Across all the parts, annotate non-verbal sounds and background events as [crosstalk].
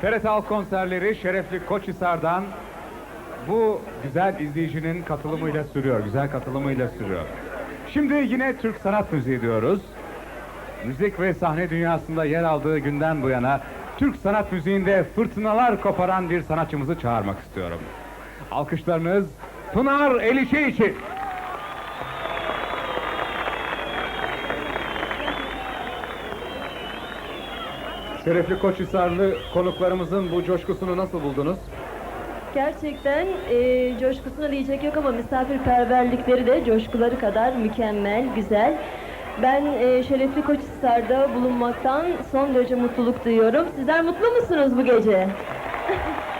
TRT Halk Konserleri Şerefli Koçhisar'dan bu güzel izleyicinin katılımıyla sürüyor, güzel katılımıyla sürüyor. Şimdi yine Türk sanat müziği diyoruz. Müzik ve sahne dünyasında yer aldığı günden bu yana Türk sanat müziğinde fırtınalar koparan bir sanatçımızı çağırmak istiyorum. Alkışlarınız Pınar Elişe için. Şerefli Koçhisarlı konuklarımızın bu coşkusunu nasıl buldunuz? Gerçekten e, coşkusuna diyecek yok ama misafirperverlikleri de coşkuları kadar mükemmel, güzel. Ben e, Şerefli Koçhisar'da bulunmaktan son derece mutluluk duyuyorum. Sizler mutlu musunuz bu gece?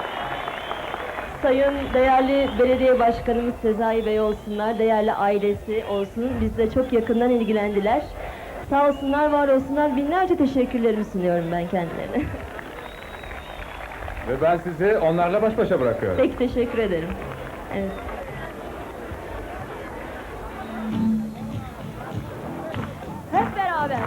[laughs] Sayın değerli belediye başkanımız Sezai Bey olsunlar, değerli ailesi olsun. Bizle çok yakından ilgilendiler. Sağ olsunlar, var olsunlar. Binlerce teşekkürlerimi sunuyorum ben kendilerine. [laughs] Ve ben sizi onlarla baş başa bırakıyorum. Peki teşekkür ederim. Evet. Hep beraber.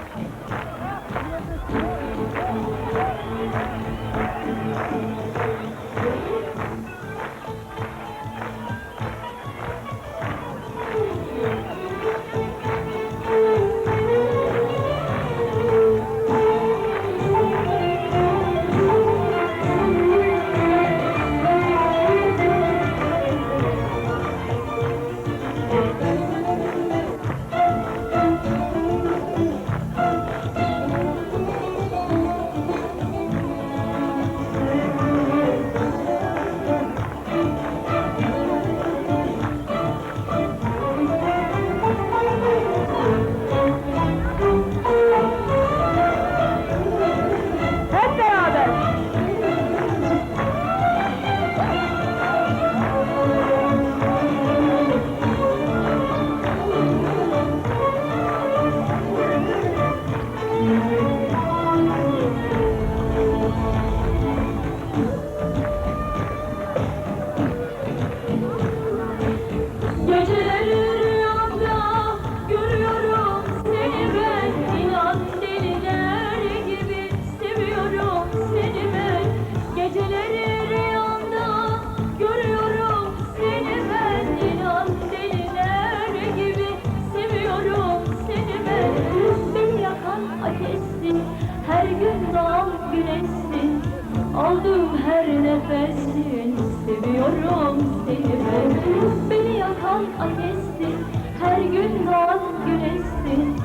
Seviyorum seni ben Beni yakan ateşsin. Her gün doğan güneşsin.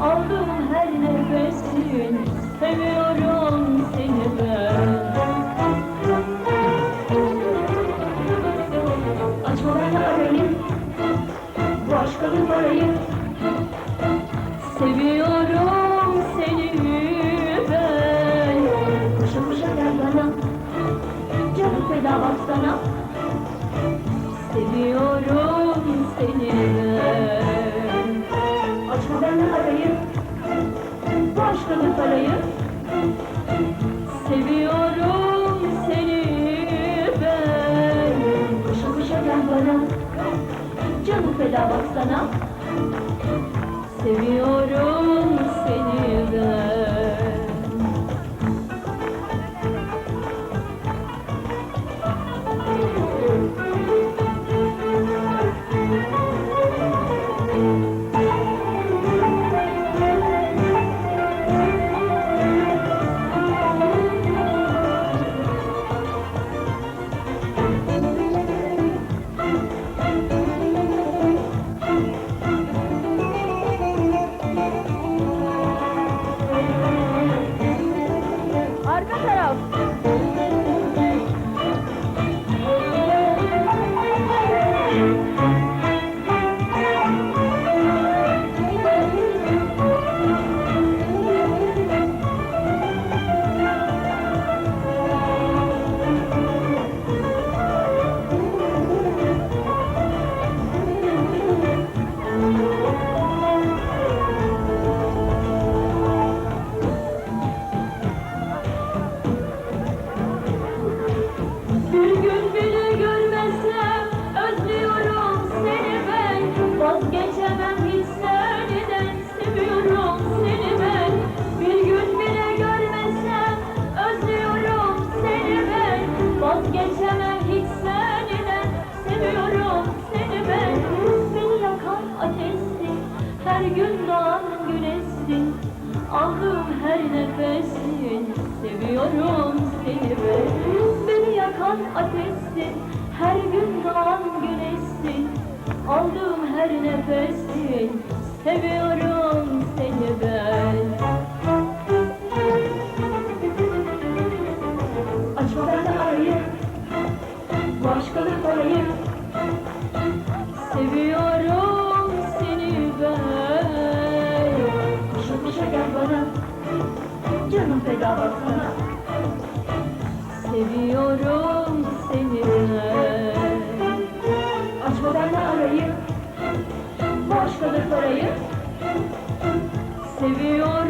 Aldığım her nefesin. Seviyorum seni Canım feda baksana Seviyorum Bir gün bile görmezsem özlüyorum seni ben. Vazgeçemem hiç senden seviyorum seni ben. Bir gün bile görmezsem özlüyorum seni ben. Vazgeçemem Aldığım her nefesin Seviyorum seni ben Beni yakan ateşsin. Her gün doğan güneşsin. Aldığım her nefesin Seviyorum seni ben. Açma benden arayı Bu orayı Seviyorum Seviyorum seni. Ben Açma benden arayı. Bu aşkalık orayı Seviyorum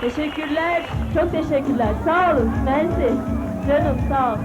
Teşekkürler. Çok teşekkürler. Sağ olun. Mersi. Canım sağ ol.